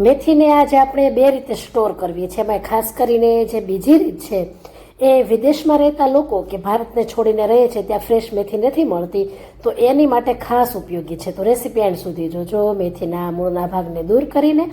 મેથીને આજે આપણે બે રીતે સ્ટોર કરવી છે. એમાં ખાસ કરીને જે બીજી રીત છે, એ વિદેશમાં રહેતા લોકો કે ભારતને છોડીને રહે છે, ત્યાં ફ્રેશ મેથી નથી મળતી, તો એની માટે ખાસ ઉપયોગી છે. તો રેસીપી એન્ડ સુધી જોજો. મેથીના મૂળના ભાગને દૂર કરીને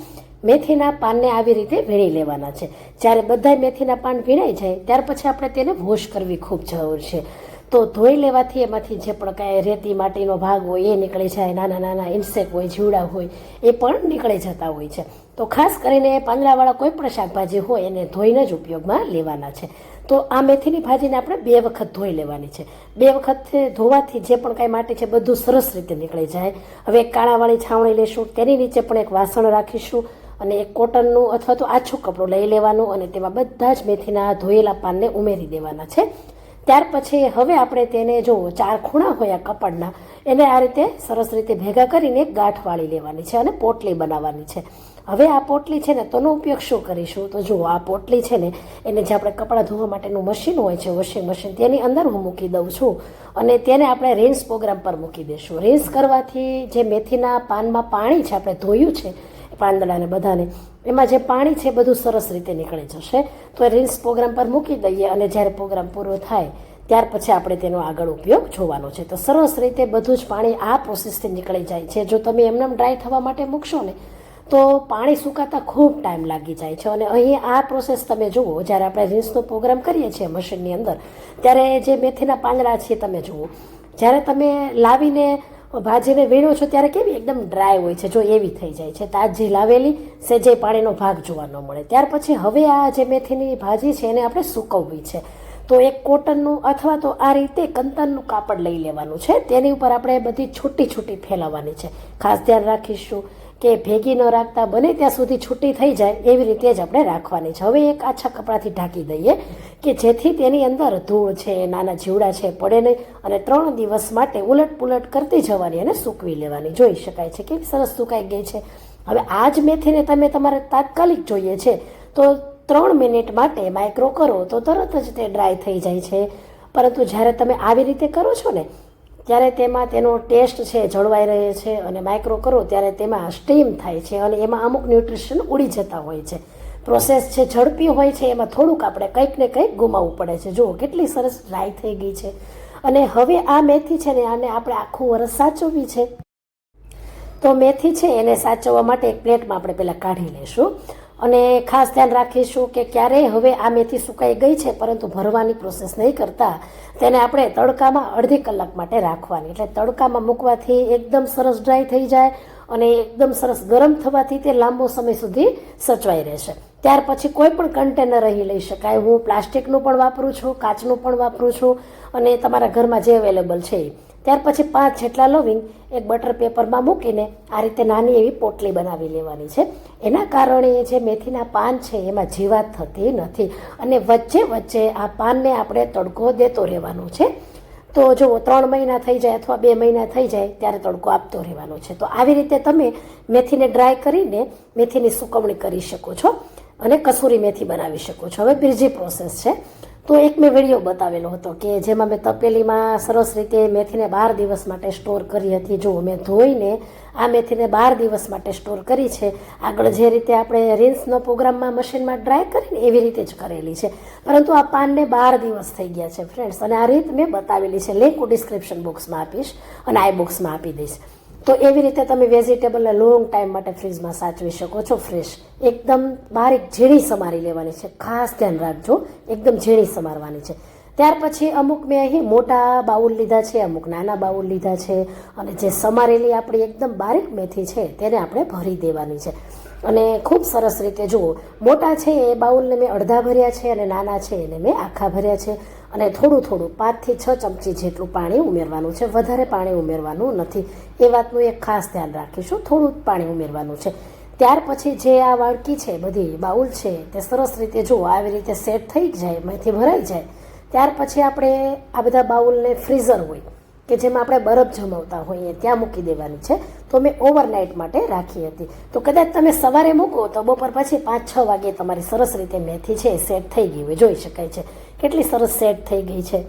મેથીના પાનને આવી રીતે વીણી લેવાના છે. જ્યારે બધા મેથીના પાન વીણાઈ જાય, ત્યાર પછી આપણે તેને વોશ કરવી ખૂબ જરૂર છે. તો ધોઈ લેવાથી એમાંથી જે પણ કાંઈ રેતી માટીનો ભાગ હોય એ નીકળી જાય, નાના નાના ઇન્સેક હોય, જીવડા હોય, એ પણ નીકળી જતા હોય છે. તો ખાસ કરીને પાંદડાવાળા કોઈ પણ શાકભાજી હોય એને ધોઈને જ ઉપયોગમાં લેવાના છે. તો આ મેથીની ભાજીને આપણે બે વખત ધોઈ લેવાની છે. બે વખત ધોવાથી જે પણ કાંઈ માટી છે બધું સરસ રીતે નીકળી જાય. હવે એક કાળાવાળી છાવણી લેશું, તેની નીચે પણ એક વાસણ રાખીશું અને એક કોટનનું અથવા તો આછું કપડું લઈ લેવાનું અને તેમાં બધા જ મેથીના ધોયેલા પાનને ઉમેરી દેવાના છે. ત્યાર પછી હવે આપણે તેને જો ચાર ખૂણા હોય આ કપડના, એને આ રીતે સરસ રીતે ભેગા કરીને ગાંઠ વાળી લેવાની છે અને પોટલી બનાવવાની છે. હવે આ પોટલી છે ને, તેનો ઉપયોગ શું કરીશું? તો જુઓ, આ પોટલી છે ને, એને જે આપણે કપડાં ધોવા માટેનું મશીન હોય છે, વોશિંગ મશીન, તેની અંદર હું મૂકી દઉં છું. અને તેને આપણે રેન્સ પ્રોગ્રામ પર મૂકી દઈશું રેન્સ કરવાથી જે મેથીના પાનમાં પાણી છે, આપણે ધોયું છે પાંદડાને બધાને. એમાં જે પાણી છે બધું સરસ રીતે નીકળી જશે. તો એ રીલ્સ પ્રોગ્રામ પર મૂકી દઈએ અને જ્યારે પ્રોગ્રામ પૂરો થાય, ત્યાર પછી આપણે તેનો આગળ ઉપયોગ જોવાનો છે. તો સરસ રીતે બધું જ પાણી આ પ્રોસેસથી નીકળી જાય છે. જો તમે એમને ડ્રાય થવા માટે મૂકશો ને, તો પાણી સુકાતા ખૂબ ટાઈમ લાગી જાય છે. અને અહીં આ પ્રોસેસ તમે જુઓ, જ્યારે આપણે રીલ્સનો પ્રોગ્રામ કરીએ છીએ મશીનની અંદર, ત્યારે જે મેથીના પાંદડા છે તમે જુઓ. જ્યારે તમે લાવીને ભાજીને વીણો છો ત્યારે કેવી એકદમ ડ્રાય હોય છે. જો એવી થઈ જાય છે. તાજી લાવેલી સેજે પાણીનો ભાગ જોવા ન મળે. ત્યાર પછી હવે આ જે મેથીની ભાજી છે એને આપણે સૂકવવી છે. તો એક કોટનનું અથવા તો આ રીતે કંતનનું કાપડ લઈ લેવાનું છે. તેની ઉપર આપણે બધી છૂટી છૂટી ફેલાવવાની છે. ખાસ ધ્યાન રાખીશું. કે ભેગી ન રાખતા બને ત્યાં સુધી છૂટી થઈ જાય એવી રીતે જ આપણે રાખવાની છે. હવે એક આછા કપડાથી ઢાંકી દઈએ કે જેથી તેની અંદર ધૂળ છે, નાના જીવડા છે, પડે નહીં અને ત્રણ દિવસ માટે ઉલટ પુલટ કરતી જવાની અને સૂકવી લેવાની. જોઈ શકાય છે. કેવી સરસ સુકાઈ ગઈ છે. હવે આ જ મેથીને તમે તમારે તાત્કાલિક જોઈએ છે તો ત્રણ મિનિટ માટે માઇક્રો કરો તો તરત જ તે ડ્રાય થઈ જાય છે. પરંતુ જ્યારે તમે આવી રીતે કરો છો ને ત્યારે તેમાં તેનો ટેસ્ટ છે, જળવાઈ રહે છે અને માઇક્રો કરો ત્યારે તેમાં સ્ટીમ થાય છે અને એમાં અમુક ન્યુટ્રિશન ઉડી જતા હોય છે. પ્રોસેસ છે ઝડપી હોય છે, એમાં થોડુંક આપણે કંઈક ને કંઈક ગુમાવવું પડે છે. જુઓ, કેટલી સરસ ડ્રાય થઈ ગઈ છે. અને હવે આ મેથી છે ને, આને આપણે આખું વરસ સાચવવી છે. તો મેથી છે, એને સાચવવા માટે એક પ્લેટમાં આપણે પહેલાં કાઢી લઈશું. અને ખાસ ધ્યાન રાખીશું કે ક્યારેય હવે આ મેથી સુકાઈ ગઈ છે, પરંતુ ભરવાની પ્રોસેસ નહીં કરતા. તેને આપણે તડકામાં અડધી કલાક માટે રાખવાની. એટલે તડકામાં મૂકવાથી એકદમ સરસ ડ્રાય થઈ જાય અને એકદમ સરસ ગરમ થવાથી તે લાંબો સમય સુધી સચવાઈ રહેશે. ત્યાર પછી કોઈ પણ કન્ટેનર અહીં લઈ શકાય. હું પ્લાસ્ટિકનું પણ વાપરું છું, કાચનું પણ વાપરું છું અને તમારા ઘરમાં જે અવેલેબલ છે એ. ત્યાર પછી પાંચ જેટલા લવિંગ એક બટર પેપરમાં મૂકીને આ રીતે નાની એવી પોટલી બનાવી લેવાની છે. એના કારણે જે મેથીના પાન છે એમાં જીવાત થતી નથી. અને વચ્ચે વચ્ચે આ પાનને આપણે તડકો દેતો રહેવાનો છે. તો જો ત્રણ મહિના થઈ જાય અથવા બે મહિના થઈ જાય ત્યારે તડકો આપતો રહેવાનો છે. તો આવી રીતે તમે મેથીને ડ્રાય કરીને મેથીની સુકવણી કરી શકો છો અને કસૂરી મેથી બનાવી શકો છો. હવે બીજી પ્રોસેસ છે. તો એક મેં વીડિયો બતાવેલો હતો કે જેમાં મેં તપેલીમાં સરસ રીતે મેથીને બાર દિવસ માટે સ્ટોર કરી હતી. જો મેં ધોઈને આ મેથીને બાર દિવસ માટે સ્ટોર કરી છે, આગળ જે રીતે આપણે રીલ્સનો પ્રોગ્રામમાં મશીનમાં ડ્રાય કરીને એવી રીતે જ કરેલી છે. પરંતુ આ પાનને બાર દિવસ થઈ ગયા છે ફ્રેન્ડ્સ અને આ રીત મેં બતાવેલી છે. લિંક હું ડિસ્ક્રિપ્શન બોક્સમાં આપીશ અને આઈ બોક્સમાં આપી દઈશ. તો એવી રીતે તમે વેજીટેબલને લોંગ ટાઈમ માટે ફ્રીજમાં સાચવી શકો છો ફ્રેશ એકદમ બારીક ઝીણી સમારી લેવાની છે. ખાસ ધ્યાન રાખજો. એકદમ ઝીણી સમારવાની છે. ત્યાર પછી અમુક મેં અહીં મોટા બાઉલ લીધા છે, અમુક નાના બાઉલ લીધા છે અને જે સમારેલી આપણી એકદમ બારીક મેથી છે તેને આપણે ભરી દેવાની છે. અને ખૂબ સરસ રીતે જુઓ, મોટા છે એ બાઉલને મેં અડધા ભર્યા છે અને નાના છે એને મેં આખા ભર્યા છે. અને થોડું થોડું પાંચથી છ ચમચી જેટલું પાણી ઉમેરવાનું છે. વધારે પાણી ઉમેરવાનું નથી. એ વાતનું એક ખાસ ધ્યાન રાખીશું. થોડું જ પાણી ઉમેરવાનું છે. ત્યાર પછી જે આ વાડકી છે, બધી બાઉલ છે, તે સરસ રીતે જુઓ, આવી રીતે સેટ થઈ જાય માહિતી ભરાઈ જાય. ત્યાર પછી આપણે આ બધા બાઉલને ફ્રીઝર હોય કે જેમાં આપણે બરફ જમાવતા હોઈએ, ત્યાં મૂકી દેવાની છે. તો મેં ઓવરનાઇટ માટે રાખી હતી. તો કદાચ તમે સવારે મૂકો તો બપોર પછી પાંચ છ વાગે તમારી સરસ રીતે મેથી છે સેટ થઈ ગઈ હોય, જોઈ શકાય છે. કેટલી સરસ સેટ થઈ ગઈ છે.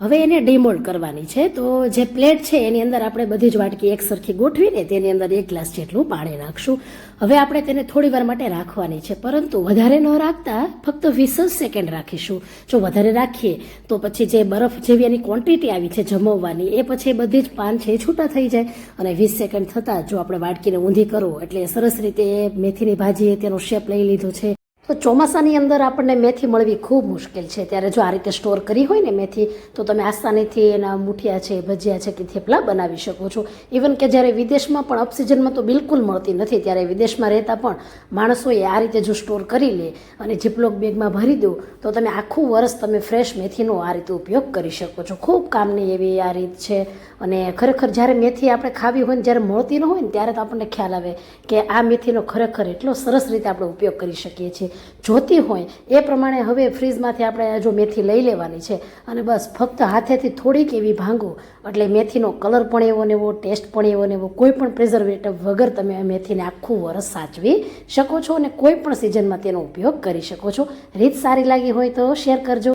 હવે એને ડીમોલ્ડ કરવાની છે, તો જે પ્લેટ છે એની અંદર આપણે બધી જ વાટકી એક સરખી ગોઠવીને તેની અંદર એક ગ્લાસ જેટલું પાણી નાખશું. હવે આપણે તેને થોડી વાર માટે રાખવાની છે, પરંતુ વધારે ન રાખતા ફક્ત વીસ જ સેકન્ડ રાખીશું. જો વધારે રાખીએ, તો પછી જે બરફ જેવી એની ક્વોન્ટિટી આવી છે જમવવાની, એ પછી બધી જ પાન છે એ છૂટા થઈ જાય. અને વીસ સેકન્ડ થતાં જો આપણે વાટકીને ઊંધી કરો એટલે સરસ રીતે મેથીની ભાજીએ તેનો શેપ લઈ લીધો છે. તો ચોમાસાની અંદર આપણને મેથી મળવી ખૂબ મુશ્કેલ છે. ત્યારે જો આ રીતે સ્ટોર કરી હોય ને મેથી, તો તમે આસાનીથી એના મુઠિયા છે, ભજીયા છે કે થેપલા બનાવી શકો છો. ઇવન કે જ્યારે વિદેશમાં પણ ઓક્સિજનમાં તો બિલકુલ મળતી નથી. ત્યારે વિદેશમાં રહેતા પણ માણસોએ આ રીતે જો સ્ટોર કરી લે અને જીપલોક બેગમાં ભરી દો, તો તમે આખું વરસ તમે ફ્રેશ મેથીનો આ રીતે ઉપયોગ કરી શકો છો. ખૂબ કામની એવી આ રીત છે. અને ખરેખર જ્યારે મેથી આપણે ખાવી હોય ને જ્યારે મળતી ન હોય ને ત્યારે તો આપણને ખ્યાલ આવે કે આ મેથીનો ખરેખર એટલો સરસ રીતે આપણે ઉપયોગ કરી શકીએ છીએ. જોતી હોય, એ પ્રમાણે હવે ફ્રીજમાંથી આપણે જો મેથી લઈ લેવાની છે અને બસ ફક્ત હાથેથી થોડીક એવી ભાંગો, એટલે મેથીનો કલર પણ એવો ને એવો, ટેસ્ટ પણ એવો ને એવો, કોઈ પણ પ્રિઝર્વેટિવ વગર તમે મેથીને આખું વરસ સાચવી શકો છો અને કોઈ પણ સિઝનમાં તેનો ઉપયોગ કરી શકો છો. રીત સારી લાગી હોય તો શેર કરજો.